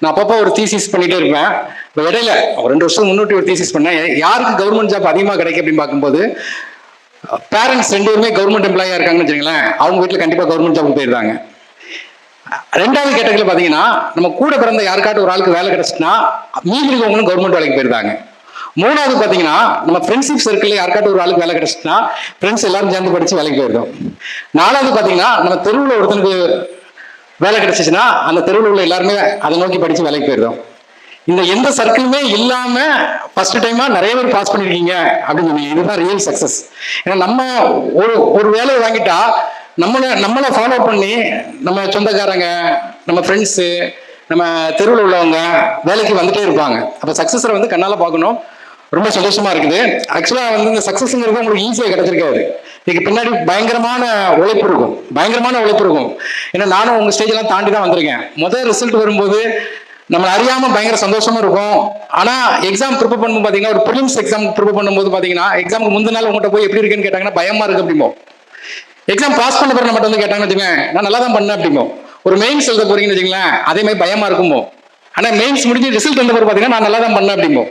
நான் அப்பப்போ ஒரு தீசிஸ் பண்ணிட்டே இருப்பேன். இப்போ இடையில ஒரு ரெண்டு வருஷம் முன்னூற்றி ஒரு தீசிஸ் பண்ணேன். யாருக்கு கவர்மெண்ட் ஜாப் அதிகமாக கிடைக்கும் அப்படின்னு பார்க்கும்போது பேரண்ட்ஸ் ரெண்டு பேருமே கவர்மெண்ட் எம்ப்ளாயாக இருக்காங்கன்னு வச்சுங்களேன் அவங்க வீட்டில் கண்டிப்பாக கவர்மெண்ட் ஜாப் போயிருந்தாங்க. ரெண்டாவது கேட்டகரியில் பார்த்தீங்கன்னா நம்ம கூட பிறந்த யாருக்காட்டும் ஒரு ஆளுக்கு வேலை கிடைச்சுன்னா மீதி இருக்கவங்களும் கவர்மெண்ட் வேலைக்கு போயிருந்தாங்க. மூணாவது பார்த்தீங்கன்னா நம்ம ஃப்ரெண்ட்ஷிப் சர்க்கிளில் யாருக்காட்டும் ஒரு ஆளுக்கு வேலை கிடைச்சுன்னா ஃப்ரெண்ட்ஸ் எல்லாரும் சேர்ந்து படித்து வேலைக்கு போயிருந்தோம். நாலாவது பார்த்தீங்கன்னா நம்ம தெருவில் ஒருத்தனுக்கு வேலை கிடைச்சிச்சுன்னா அந்த தெருவில் உள்ள எல்லாருமே அதை நோக்கி படித்து வேலைக்கு போயிருந்தோம் இந்த எந்த சர்க்கிளுமே இல்லாம ஃபர்ஸ்ட் டைமா நிறைய பேர் பாஸ் பண்ணிருக்கீங்க அப்படின்னு சொன்னீங்க. இதுதான் ரியல் சக்சஸ் ஏன்னா நம்ம ஒரு ஒரு வேலையை வாங்கிட்டா நம்மளை நம்மளை ஃபாலோ பண்ணி நம்ம சொந்தக்காரங்க நம்ம ஃப்ரெண்ட்ஸு நம்ம தெருவில் உள்ளவங்க வேலைக்கு வந்துட்டே இருப்பாங்க. அப்போ சக்ஸஸரை வந்து கண்ணால் பார்க்கணும். ரொம்ப சந்தோஷமா இருக்குது. ஆக்சுவலாக வந்து இந்த சக்ஸஸ்ங்கிறது உங்களுக்கு ஈஸியாக கிடைச்சிருக்காது. இதுக்கு பின்னாடி பயங்கரமான உழைப்பு இருக்கும். பயங்கரமான உழைப்பு இருக்கும். ஏன்னா நானும் உங்கள் ஸ்டேஜெல்லாம் தாண்டி தான் வந்திருக்கேன். முதல் ரிசல்ட் வரும்போது நம்மளை அறியாம பயங்கர சந்தோஷமா இருக்கும். ஆனா எக்ஸாம் ப்ரிப்பேர் பண்ணும்போது பாத்தீங்கன்னா ஒரு ப்ரிலிம்ஸ் எக்ஸாம் ப்ரிப்பேர் பண்ணும்போது பாத்தீங்கன்னா எக்ஸாமுக்கு முந்தின நாள் உங்கள்கிட்ட போய் எப்படி இருக்குன்னு கேட்டாங்கன்னா பயமா இருக்கு அப்படிமோ எக்ஸாம் பாஸ் பண்ண பிறகு மட்டும் வந்து கேட்டாங்கன்னு வச்சுக்கோங்க நான் நல்லா தான் பண்ணேன் அப்படிமோ ஒரு மெயின்ஸ் எழுத போறீங்கன்னு வச்சுங்களேன் அதே மாதிரி பயமா இருக்குமோ ஆனா மெயின்ஸ் முடிஞ்சு ரிசல்ட் வந்த பிறகு பாத்தீங்கன்னா நான் நல்லா தான் பண்ணேன் அப்படிமோ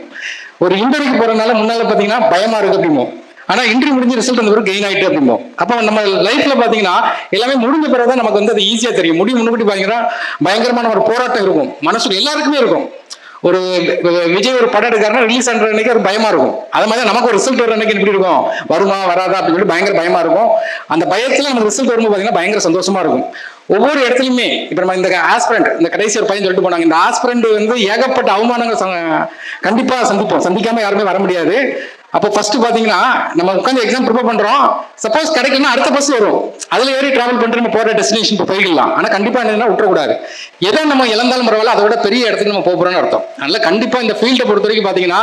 ஒரு இன்டர்வியூக்கு போறதுனால முன்னால பாத்தீங்கன்னா பயமா இருக்கு அப்படிமோ ஆனா இன்டர்வியூ முடிஞ்சு ரிசல்ட் வந்த பிறகு கெயின் ஆயிட்டு இருப்போம். அப்போ நம்ம லைஃப்ல பாத்தீங்கன்னா எல்லாமே முடிஞ்ச பிறகு தான் நமக்கு வந்து அது ஈஸியா தெரியும். முடிவு முன்னாடி பாத்தீங்கன்னா பயங்கரமான ஒரு போராட்டம் இருக்கும். மனசுல எல்லாருக்குமே இருக்கும். ஒரு விஜய் ஒரு படம் எடுக்காருன்னா ரிலீஸ் பண்ற அன்னைக்கு ஒரு பயமா இருக்கும். அது மாதிரி நமக்கு ஒரு ரிசல்ட் வர அன்னைக்கு எப்படி இருக்கும்? வருமா வராதா அப்படின்னு சொல்லி பயங்கர பயமா இருக்கும். அந்த பயத்துல நம்ம ரிசல்ட் வரும்போது பாத்தீங்கன்னா பயங்கர சந்தோஷமா இருக்கும். ஒவ்வொரு இடத்துலயுமே இப்ப நம்ம இந்த ஆஸ்பிரண்ட் இந்த கடைசி ஒரு பையன் சொல்லிட்டு போனாங்க இந்த ஆஸ்பிரண்ட் வந்து ஏகப்பட்ட அவமானங்கள் ச- கண்டிப்பா சந்திப்போம். சந்திக்காம யாருமே வர முடியாது. அப்போ ஃபர்ஸ்ட் பாத்தீங்கன்னா நம்ம உட்காந்து எக்ஸாம் ப்ரிப்பேர் பண்றோம். சப்போஸ் கிடைக்கலன்னா அடுத்த பஸ் வரும். அதுல ஏறி டிராவல் பண்ணிட்டு நம்ம போற டெஸ்டினேஷன் இப்போ போயிடலாம் ஆனா கண்டிப்பா என்னன்னா விட்டுறக்கூடாது. எதை நம்ம இழந்தாலும் பரவாயில்ல அதை விட பெரிய இடத்துக்கு நம்ம போக போறோம்னு அர்த்தம். அதனால கண்டிப்பா இந்த ஃபீல்டை பொறுத்த வரைக்கும் பாத்தீங்கன்னா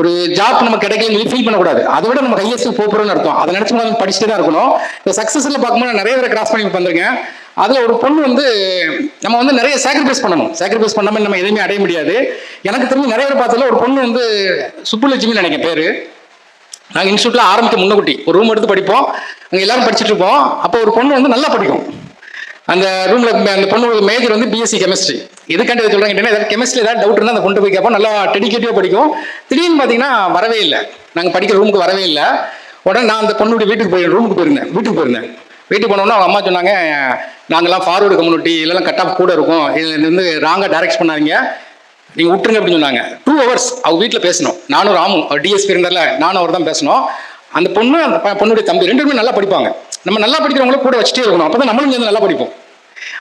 ஒரு ஜாப் நம்ம கிடைக்கலன்னு ஃபீல் பண்ணக்கூடாது. அதை விட நம்ம ஹையஸ்ட் போக போறோம்னு அர்த்தம். அதை நினைச்சு நம்ம படிச்சுட்டு தான் இருக்கணும். இந்த சக்சஸ்ல பார்க்கும்போது நான் நிறைய பேரை கிராஸ் பண்ணி வந்திருக்கேன். அதில் ஒரு பொண்ணு வந்து நம்ம வந்து நிறைய சாக்ரிஃபைஸ் பண்ணணும். சாக்ரிஃபைஸ் பண்ணாமல் நம்ம எதுவுமே அடைய முடியாது. எனக்கு தெரிஞ்சு நிறைய பேர் பார்த்ததுல ஒரு பொண்ணு வந்து சுப்புலட்சுமி நினைக்கிறேன் பேர். நாங்கள் இன்ஸ்டியூட்ல ஆரம்பிக்க முன்னக்குட்டி ஒரு ரூம் எடுத்து படிப்போம். அங்கே எல்லாரும் படிச்சுட்டு இருப்போம். அப்போ ஒரு பொண்ணு வந்து நல்லா படிக்கும். அந்த ரூம்ல அந்த பொண்ணு மேஜர் வந்து பிஎஸ்சி கெமிஸ்ட்ரி எதுக்காண்டி இதை சொல்றாங்க ஏதாவது கெமிஸ்ட்ரி ஏதாவது டவுட் இருந்தால் அந்த கொண்டு போய் கேட்போம். நல்லா டெடிக்கேட்டிவாக படிக்கும். திடீர்னு பார்த்தீங்கன்னா வரவே இல்லை. நாங்கள் படிக்கிற ரூமுக்கு வரவே இல்லை. உடனே நான் அந்த பொண்ணுடைய வீட்டுக்கு போய் ரூமுக்கு போயிருந்தேன். வீட்டுக்கு போயிருந்தேன். வீட்டுக்கு போனோம்னா அவங்க அம்மா சொன்னாங்க நாங்கள்லாம் ஃபார்வர்டு கம்யூனிட்டி இல்லைலாம் கட் ஆஃப் கூட இருக்கும். இது வந்து ராங்காக டைரக்ட் பண்ணாதீங்க. நீங்க விட்டுருங்க அப்படின்னு சொன்னாங்க. டூ ஹவர்ஸ் அவங்க வீட்டில் பேசணும். நானும் ராமும் டிஎஸ்பி இருந்தால நானும் அவர் தான் பேசணும். அந்த பொண்ணு அந்த பொண்ணுடைய தம்பி ரெண்டு பேருமே நல்லா படிப்பாங்க. நம்ம நல்லா படிக்கிறவங்கள கூட வச்சுட்டே இருக்கணும். அப்போ தான் நம்மளும் சேர்ந்து நல்லா படிப்போம்.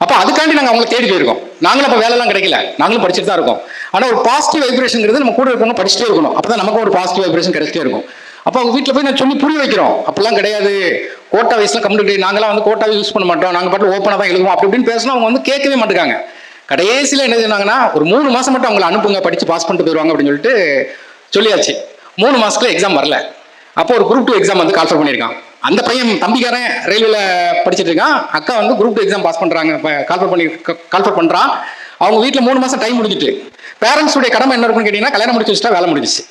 அப்போ அதுக்காண்டி நாங்கள் அவங்களை தேடி போயிருக்கோம். நாங்களும் அப்போ வேலைலாம் கிடைக்கல. நாங்களும் படிச்சுட்டு தான் இருக்கோம். ஆனால் ஒரு பாசிட்டிவ் வைப்ரேஷன்ங்கிறது நம்ம கூட இருக்கவங்க படிச்சுட்டே இருக்கணும். அப்போ தான் நமக்கு ஒரு பாசிட்டிவ் வைப்ரேஷன் கிடைச்சிட்டே இருக்கும். அப்போ அவங்க வீட்டில் போய் நான் சொல்லி புரிய வைக்கிறோம். அப்படிலாம் கிடையாது. கோட்டா வயசுலாம் கம்யூனிட்டி நாங்களாம் வந்து கோட்டாவை யூஸ் பண்ண மாட்டோம். நாங்கள் பாட்டு ஓப்பனாக தான் எழுதுவோம். அப்படி இப்படின்னு பேசினா அவங்க வந்து கேட்கவே மாட்டேங்காங்க கடைசியில் என்ன சொன்னாங்கன்னா ஒரு மூணு மாதம் மட்டும் அவங்களை அனுப்புங்க படித்து பாஸ் பண்ணிட்டு போயிடுவாங்க அப்படின்னு சொல்லிட்டு சொல்லியாச்சு. மூணு மாசத்துல எக்ஸாம் வரல. அப்போ ஒரு குரூப் டூ எக்ஸாம் வந்து கால்ஃபர் பண்ணியிருக்கான். அந்த பையன் தம்பிக்காரன் ரயில்வேல படிச்சிட்டு இருக்கான். அக்கா வந்து குரூப் டூ எக்ஸாம் பாஸ் பண்றாங்க கால்ஃபர் பண்ணி கால்ஃபர் பண்றான். அவங்க வீட்டில் மூணு மாசம் டைம் முடிஞ்சிட்டு. பேரண்ட்ஸுடைய கடமை என்ன இருக்குன்னு கேட்டீங்கன்னா கல்யாணம் முடிச்சு வச்சுட்டா வேலை முடிஞ்சிச்சு.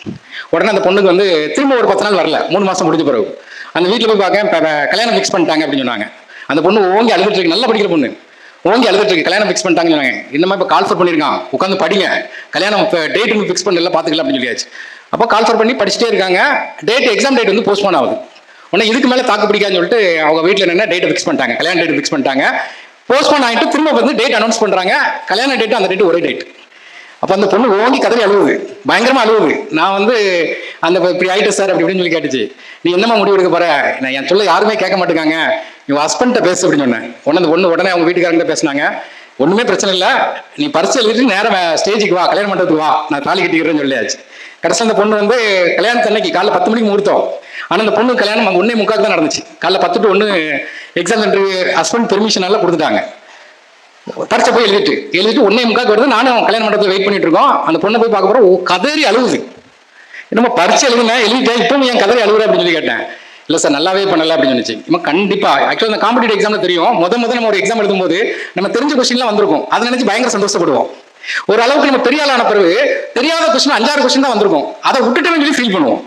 உடனே அந்த பொண்ணுக்கு வந்து திரும்ப ஒரு பத்து நாள் வரல. மூணு மாசம் முடிஞ்ச பிறகு. அந்த வீட்டில் போய் பார்க்க கல்யாணம் ஃபிக்ஸ் பண்ணிட்டாங்க அப்படின்னு சொன்னாங்க. அந்த பொண்ணு ஓங்கி அழுதுட்டு இருக்கு. நல்லா படிக்கிற பொண்ணு. ஓங்கி அழுதுட்டு இருக்கு. கல்யாணம் ஃபிக்ஸ் பண்ணிட்டாங்கன்னு சொன்னாங்க. இந்த மாதிரி இப்போ கால்ஃபர் பண்ணியிருக்கான் உட்காந்து படிங்க. கல்யாணம் இப்போ டேட் ஃபிக்ஸ் பண்ணல பார்த்துக்கலாம் அப்படின்னு சொல்லியாச்சு. அப்போ கால்ஃபர் பண்ணி படிச்சுட்டே இருக்காங்க. டேட் எக்ஸாம் டேட் வந்து போஸ்ட்போன் ஆகுது. உடனே இதுக்கு மேலே தாக்கு பிடிக்காதுன்னு சொல்லிட்டு அவங்க வீட்டில் என்ன டேட்டை ஃபிக்ஸ் பண்ணிட்டாங்க. கல்யாண டேட் ஃபிக்ஸ் பண்ணிட்டாங்க. போஸ்ட்போன் ஆகிட்டு திரும்ப வந்து டேட் அனௌன்ஸ் பண்ணுறாங்க கல்யாண டேட் அந்த டேட் ஒரே டேட் அப்போ அந்த பொண்ணு ஓங்கி கதறி அழுவுது. பயங்கரமாக அழுவுது. நான் வந்து அந்த இப்படி ஆயிட்டு சார் அப்படி இப்படின்னு சொல்லி கேட்டுச்சு. நீ என்னம்மா முடிவு எடுக்க போற? நான் என் சொல்ல யாருமே கேட்க மாட்டேங்காங்க. உன் ஹஸ்பண்ட்ட பேசு அப்படின்னு சொன்னேன். உடனே பொண்ணு உடனே அவங்க வீட்டுக்காரங்க பேசினாங்க. ஒன்றுமே பிரச்சனை இல்லை. நீ பரிசு எழுதிட்டு நேரம் ஸ்டேஜுக்கு வா கல்யாண மண்டபத்துக்கு வா. நான் தாலி கட்டிக்கிறேன்னு சொல்லியாச்சு. கடைசி அந்த பொண்ணு வந்து கல்யாணத்து அன்னைக்கு காலைல பத்து மணிக்கு முகூர்த்தம். ஆனால் அந்த பொண்ணு கல்யாணம் அங்கே ஒன்னே முக்கால் தான் நடந்துச்சு. காலைல பத்து டு ஒன்று எக்ஸாம் சென்டர் ஹஸ்பண்ட் பெர்மிஷனால கொடுத்துட்டாங்க. பரிசை போய் எழுதிட்டு எழுதிட்டு ஒன்னே முக்காக்கு வருது. நானும் கல்யாண மண்டபத்தில் வெயிட் பண்ணிட்டு இருக்கோம். அந்த பொண்ணை போய் பார்க்க போகிறோம் ஓ, கதறி அழுகுது என்னமோ பரிசு எழுதுனேன் எழுதிட்டேன். இப்போ என் கதறி அழுகுற அப்படின்னு சொல்லி கேட்டேன். இல்லை சார் நல்லாவே பண்ணல அப்படின்னு சொன்னிச்சு. இவன் கண்டிப்பாக ஆக்சுவலாக அந்த காம்படிட்டிவ் எக்ஸாமில் தெரியும். முத முத நம்ம ஒரு எக்ஸாம் எழுதும்போது நம்ம தெரிஞ்ச கொஸ்டின்லாம் வந்திருக்கும். அதை நினச்சி பயங்கர சந்தோஷப்படுவோம். ஒரு அளவுக்கு நம்ம பெரிய ஆளான பிறகு தெரியாத கொஸ்டின் அஞ்சாறு கொஸ்டின் தான் வந்திருக்கும். அதை விட்டுட்டு சொல்லி ஃபீல் பண்ணுவோம்.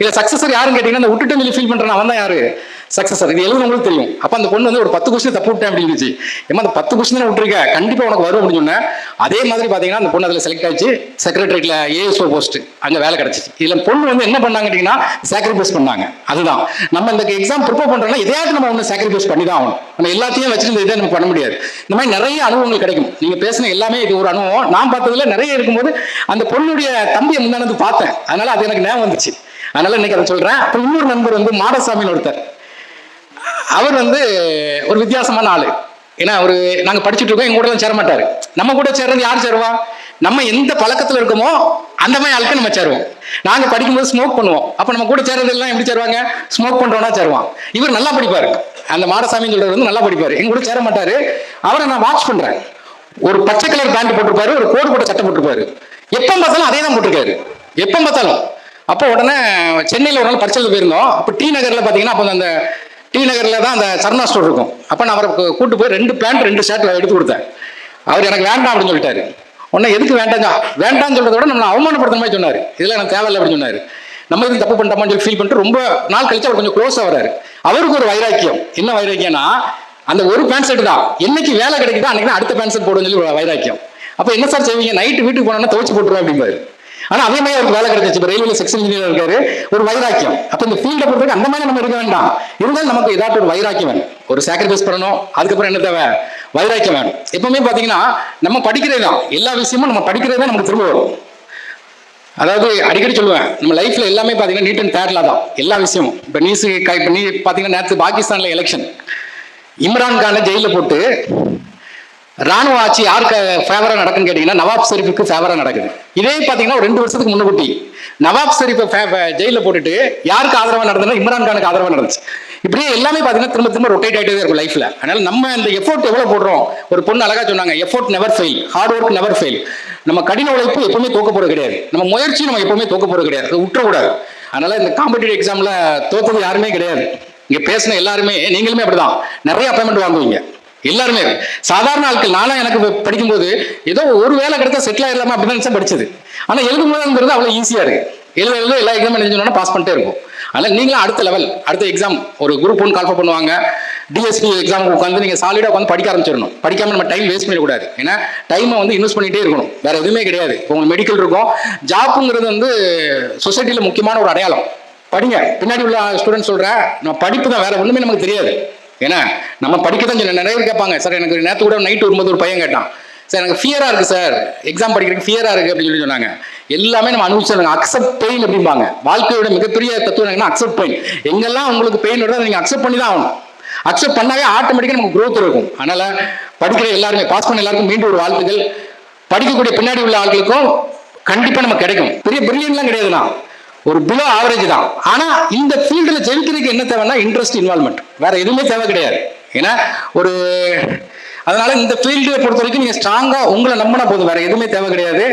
இல்லை சக்ஸஸர் யாருன்னு கேட்டிங்கன்னா அந்த விட்டுட்டு சொல்லி ஃபீல் பண்ணுறேன் அவன் தான் யாரு? சக்ஸஸர் இது எழுதுனவங்களுக்கு தெரியும். அப்போ அந்த பொண்ணு வந்து ஒரு பத்து கொஸ்டின் தப்பு விட்டேன் அப்படின்னு ஏமா அந்த பத்து கொஸ்டின் தான் விட்டுருக்க? கண்டிப்பாக உனக்கு வரும் அப்படின்னு சொன்னேன். அதே மாதிரி பார்த்தீங்கன்னா அந்த பொண்ணு அதில் செலக்ட் ஆச்சு செக்ரட்டரியில் ஏஎஸ்ஓ போஸ்ட் அங்கே வேலை கிடச்சிச்சு. இதில் பொண்ணு வந்து என்ன பண்ணாங்க கேட்டிங்கன்னா சாக்ரிஃபைஸ் பண்ணாங்க. அதுதான். நம்ம இந்த எக்ஸாம் ப்ரிப்பேர் பண்ணுறோம்னா எதையாவது நம்ம ஒன்று சாக்ரிஃபைஸ் பண்ணி தான் ஆகணும். நம்ம எல்லாத்தையும் வச்சுட்டு இந்த இதை நம்ம பண்ண முடியாது. இந்த மாதிரி நிறைய அனுபவங்கள் கிடைக்கும். நீங்கள் பேசின எல்லாமே இது ஒரு அனுபவம். நான் பார்த்ததுல நிறைய இருக்கும்போது அந்த பொண்ணுடைய தம்பியை முன்னாடி பார்த்தேன். அதனால அது எனக்கு ஞாபகம் வந்துச்சு. அதனால இன்னைக்கு அதை சொல்றேன். அப்போ இன்னொரு நண்பர் வந்து மாடசாமின்னு ஒருத்தர். அவர் வந்து ஒரு வித்தியாசமான ஆளு. ஏன்னா ஒரு நாங்க படிச்சுட்டு இருக்கோம் எங்க கூட சேர மாட்டாரு நம்ம கூட சேர்றது யார் சேருவா? நம்ம எந்த பழக்கத்துல இருக்கோமோ அந்த மாதிரி ஆளுக்கு நம்ம சேருவோம். நாங்க படிக்கும்போது ஸ்மோக் பண்ணுவோம். அப்ப நம்ம கூட சேர்றது எல்லாம் எப்படி சேருவாங்க? ஸ்மோக் பண்றவனா சேருவான். இவர் நல்லா படிப்பாரு. அந்த மாடசாமி சொல்றது வந்து நல்லா படிப்பாரு. எங்க கூட சேர மாட்டாரு அவரை நான் வாட்ச் பண்றேன். ஒரு பச்சை கலர் பேண்ட் போட்டிருப்பாரு ஒரு கோடு போட்ட சட்டை போட்டிருப்பாரு. எப்ப பார்த்தாலும் அதே தான் போட்டிருக்காரு. எப்ப பார்த்தாலும். அப்போ உடனே சென்னையில் ஒரு நாள் பரிசல் போயிருந்தோம். அப்போ டி நகரில் பார்த்தீங்கன்னா அப்போ அந்த டி நகரில் தான் அந்த சர்மா ஸ்டோர் இருக்கும். அப்போ நான் அவரை கூ- கூட்டு போய் ரெண்டு பேண்ட் ரெண்டு ஷர்ட்டில் எடுத்து கொடுத்தேன். அவர் எனக்கு வேண்டாம் அப்படின்னு சொல்லிட்டாரு. உடனே எதுக்கு வேண்டாம் வேண்டாம்னு சொல்கிறத விட நம்மளை அவமானப்படுத்துற மாதிரி சொன்னார். இதெல்லாம் எனக்கு தேவையில்லை அப்படின்னு சொன்னார். நம்ம இது தப்பு பண்ணிட்டோமான்னு சொல்லி ஃபீல் பண்ணிட்டு ரொம்ப நாள் கழிச்சு அவர் கொஞ்சம் க்ளோஸாக வராரு. அவருக்கு ஒரு வைராக்கியம். என்ன வைராக்கியம்னா அந்த ஒரு பேண்ட் செட் தான். என்னைக்கு வேலை கிடைக்குதோ அன்னைக்கு அடுத்த பேண்ட் செட் போடுன்னு சொல்லி ஒரு வைராக்கியம். அப்போ என்ன சார் செய்வீங்க? நைட்டு வீட்டுக்கு போனோன்னா துவச்சி போட்டுருவோம் அப்படிம்பாரு. ஆனா அதே மாதிரி அவருக்கு வேலை கிடைச்சிச்சு இப்போ ரயில்வே செக்ஸ் இன்ஜினியர் இருக்காரு. ஒரு வைராக்கியம். அப்ப இந்த ஃபீல்டை பொறுத்தவரைக்கும் அந்த மாதிரி நம்ம இருக்க வேண்டாம். இருந்தாலும் நமக்கு ஏதாவது ஒரு வைராக்கியம் வேணும். ஒரு சாக்ரிஃபைஸ் பண்ணணும். அதுக்கப்புறம் என்ன தேவை? வைராக்கியம் வேணும். எப்பவுமே பாத்தீங்கன்னா நம்ம படிக்கிறது தான் எல்லா விஷயமும் நம்ம படிக்கிறது தான் நமக்கு திரும்ப வரும். அதாவது அடிக்கடி சொல்லுவேன் நம்ம லைஃப்ல எல்லாமே பாத்தீங்கன்னா நீட் அண்ட் தேர்ட்ல தான். எல்லா விஷயமும். இப்போ நியூஸ் கை நீ பாத்தீங்கன்னா நேற்று பாகிஸ்தான்ல எலெக்ஷன் இம்ரான் கானை ஜெயில போட்டு ராணுவ ஆட்சி யாருக்கு ஃபேவரா நடக்குன்னு கேட்டீங்கன்னா நவாப் ஷெரீஃபுக்கு ஃபேவரா நடக்குது. இதே பாத்தீங்கன்னா ஒரு ரெண்டு வருஷத்துக்கு முன்னுக்குட்டி நவாப் ஷெரீஃபை ஜெயில போட்டுட்டு யாருக்கு ஆதரவா நடந்ததுன்னா இம்ரான் கானுக்கு ஆதரவா நடந்துச்சு. இப்படியே எல்லாமே பாத்தீங்கன்னா திரும்ப திரும்ப ரொட்டேட் ஆகிட்டே இருக்கும் லைஃப்ல அதனால நம்ம இந்த எஃபோர்ட் எவ்வளவு போடுறோம்? ஒரு பொண்ணு அழகா சொன்னாங்க effort never fail hard work never fail நம்ம கடின உழைப்பு எப்பவுமே தோக்க போறது கிடையாது. நம்ம முயற்சி நம்ம எப்பவுமே தோக்க போறது கிடையாது. அதை விட்டுறக்கூடாது. அதனால இந்த காம்படிட்டிவ் எக்ஸாம்ல தோத்தது யாருமே கிடையாது. இங்க பேசின எல்லாருமே நீங்களுமே அப்படிதான். நிறைய அப்பாயின்மெண்ட் வாங்குவீங்க. எல்லாருமே. சாதாரண ஆட்கள் நானும் எனக்கு படிக்கும் படிக்கும்போது ஏதோ ஒரு வேலை கிடைச்சா செட்டில் ஆயிடலாமா அப்படின்னு நினைச்சா படிச்சது. ஆனா எழுதும் போதுங்கிறது அவ்வளவு ஈஸியா இருக்கு. எழுத எழுத எல்லா எக்ஸாம் எழுதினோம்னா பாஸ் பண்ணிட்டே இருக்கும் அதனால நீங்களும் அடுத்த லெவல் அடுத்த எக்ஸாம் ஒரு குரூப் ஒன்று கால்ஃபர் பண்ணுவாங்க. டிஎஸ்பி எக்ஸாம் உட்காந்து நீங்கள் சாலிடாக உட்காந்து படிக்க ஆரம்பிச்சிடணும். படிக்காம நம்ம டைம் வேஸ்ட் பண்ணிடக்கூடாது. ஏன்னா டைமை வந்து இன்வெஸ்ட் பண்ணிகிட்டே இருக்கணும். வேற எதுவுமே கிடையாது. இப்போ உங்களுக்கு மெடிக்கல் இருக்கும். ஜாப்புங்கிறது வந்து சொசைட்டியில் முக்கியமான ஒரு அடையாளம். படிங்க. பின்னாடி உள்ள ஸ்டூடெண்ட் சொல்கிறேன் நம்ம படிப்பு தான் வேற ஒன்றுமே நமக்கு தெரியாது. ஏன்னா நம்ம படிக்க தான் நிறைய பேர் கேட்பாங்க சார் எனக்கு நேற்று கூட நைட் வரும்போது ஒரு பையன் கேட்டான். சார் எனக்கு ஃபியராக இருக்குது சார். எக்ஸாம் படிக்கிறதுக்கு ஃபியராக இருக்குது அப்படின்னு சொல்லி சொன்னாங்க. எல்லாமே நம்ம அனுபவிச்சாங்க அக்செப்ட் பெயின் அப்படிம்பாங்க. வாழ்க்கையோட மிகப்பெரிய தத்துவம் என்னன்னா அக்செப்ட் பெயின் எங்கெல்லாம் உங்களுக்கு பெயின் வருதோ நீங்கள் அக்செப்ட் பண்ணி தான் ஆகணும். அக்செப்ட் பண்ணாவே ஆட்டோமேட்டிக்காக நமக்கு க்ரோத் இருக்கும். அதனால படிக்கிற எல்லாருமே பாஸ் பண்ண எல்லாருக்கும் மீண்டும் ஒரு வாழ்த்துக்கள். படிக்கக்கூடிய பின்னாடி உள்ள ஆட்களுக்கும் கண்டிப்பாக நமக்கு கிடைக்கும். பெரிய பிரில்லியன்லாம் கிடையாதுண்ணா. ஒரு பிலோ ஆவரேஜ் தான். ஆனா இந்த ஃபீல்டில் ஜெயிக்கிறதுக்கு என்ன தேவைன்னா இன்ட்ரெஸ்ட் இன்வால்மெண்ட் வேற எதுவுமே தேவை கிடையாது. ஏன்னா ஒரு அதனால இந்த ஃபீல்டை பொறுத்த வரைக்கும் நீங்க ஸ்ட்ராங்கா உங்களை நம்பினா போதும். வேற எதுவுமே தேவை கிடையாது.